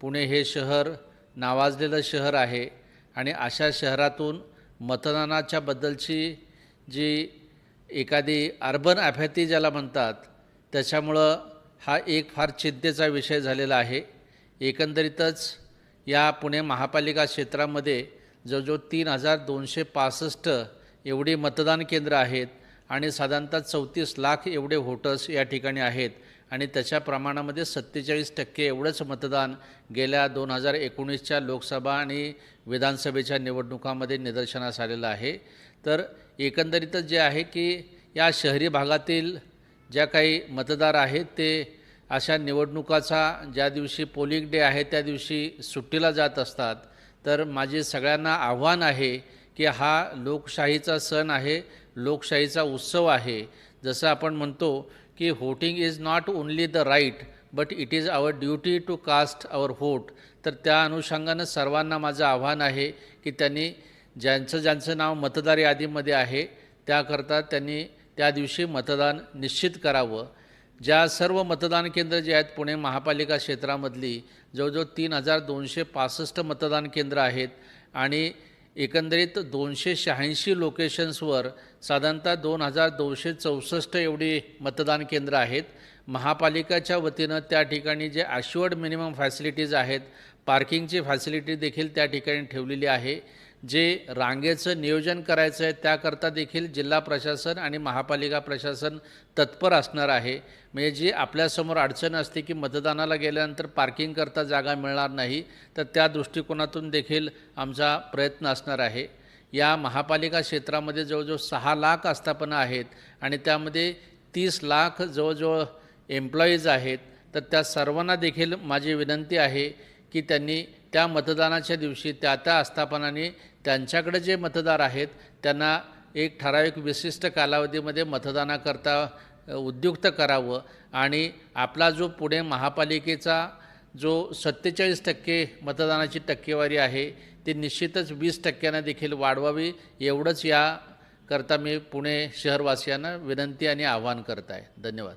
पुणे हे शहर नावाजलेलं शहर आहे आणि अशा शहरातून मतदानाच्या बद्दलची जी एखादी अर्बन ॲफॅथी ज्याला म्हणतात त्याच्यामुळं हा एक फार चिंतेचा विषय झालेला आहे. एकंदरीतच या पुणे महापालिका क्षेत्रामध्ये जवळजवळ तीन हजार दोनशे पासष्ट एवढी मतदान केंद्र आहेत आणि साधारणतः चौतीस लाख एवढे व्होटर्स या ठिकाणी आहेत. आणि त्याच्या प्रमाणामध्ये सत्तेचाळीस टक्के एवढंच मतदान गेल्या दोन हजार एकोणीसच्या लोकसभा आणि विधानसभेच्या निवडणुकामध्ये निदर्शनास आलेलं आहे. तर एकंदरीतच जे आहे की या शहरी भागातील ज्या काही मतदार आहेत ते अशा निवडणुकाचा ज्या दिवशी पोलिंग डे आहे त्या दिवशी सुट्टीला जात असतात. तर माझे सगळ्यांना आव्हान आहे की हा लोकशाहीचा सण आहे लोकशाहीचा उत्सव आहे. जसं आपण म्हणतो की voting is not only the right but it is our duty to cast our vote तर त्या अनुषंगानं सर्वांना माझं आव्हान आहे की त्यांनी ज्यांचं ज्यांचं नाव मतदार यादीमध्ये आहे त्याकरता त्यांनी त्या दिवशी मतदान निश्चित करावं. ज्या सर्व मतदान केंद्र जे आहेत पुणे महापालिका क्षेत्रामधली जवळजवळ तीन हजार दोनशे पासष्ट मतदान केंद्र आहेत आणि एकंदरीत दोनशे शहाऐंशी लोकेशन्सवर साधारणतः दोन हजार दोनशे चौसष्ट एवढी मतदान केंद्र आहेत. महापालिकाच्या वतीनं त्या ठिकाणी जे ॲश्युअर्ड मिनिमम फॅसिलिटीज आहेत पार्किंगची फॅसिलिटी देखील त्या ठिकाणी ठेवलेली आहे. जे रांगेचं नियोजन करायचं आहे त्याकरता देखील जिल्हा प्रशासन आणि महापालिका प्रशासन तत्पर असणार आहे. म्हणजे जी आपल्यासमोर अडचण असते की मतदानाला गेल्यानंतर पार्किंग करता जागा मिळणार नाही तर त्या दृष्टिकोनातून देखील आमचा प्रयत्न असणार आहे. या महापालिका क्षेत्रामध्ये जवळजवळ सहा लाख आस्थापना आहेत आणि त्यामध्ये तीस लाख जवळजवळ एम्प्लॉईज आहेत. तर त्या सर्वांना देखील माझी विनंती आहे की त्यांनी त्या मतदानाच्या दिवशी त्या त्या आस्थापनाने त्यांच्याकडे जे मतदार आहेत त्यांना एक ठराविक विशिष्ट कालावधीमध्ये मतदानाकरता उद्युक्त करावं आणि आपला जो पुणे महापालिकेचा जो सत्तेचाळीस टक्के मतदानाची टक्केवारी आहे ती निश्चितच वीस टक्क्यांना देखील वाढवावी एवढंच या करता मी पुणे शहरवासियांना विनंती आणि आवाहन करत आहे. धन्यवाद.